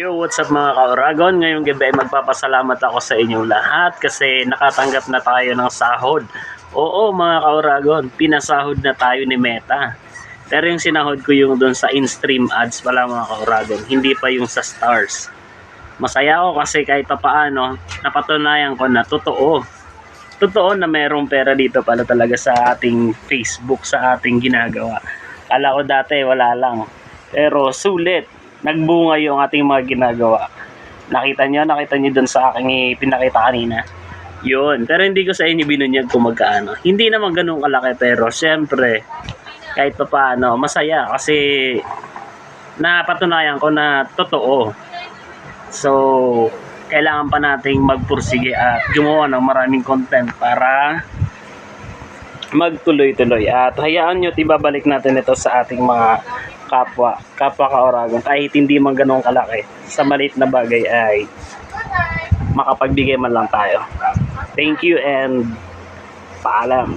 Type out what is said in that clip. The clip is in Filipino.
Yo, what's up mga ka-Oragon? Ngayong gabi ay magpapasalamat ako sa inyong lahat kasi nakatanggap na tayo ng sahod. Oo mga ka-Oragon, pinasahod na tayo ni Meta. Pero yung sinahod ko yung doon sa in-stream ads pala mga ka-Oragon, hindi pa yung sa stars. Masaya ako kasi kahit pa paano, napatunayan ko na totoo. Totoo na merong pera dito pala talaga sa ating Facebook, sa ating ginagawa. Kala ko dati wala lang. Pero sulit, nagbunga yung ating mga ginagawa. Nakita nyo, nakita nyo dun sa aking pinakita kanina. Yun, pero hindi ko sa inyo binunyag kung magkaano. Hindi naman ganun kalaki pero syempre, kahit pa paano, masaya kasi napatunayan ko na totoo. So, kailangan pa nating magpursige at gumawa ng maraming content para magtuloy-tuloy. At hayaan nyo, ibabalik natin ito sa ating mga kapwa, kapwa ka-Oragon. Kahit hindi man ganun kalaki, sa maliit na bagay ay makapagbigay man lang tayo. Thank you and paalam.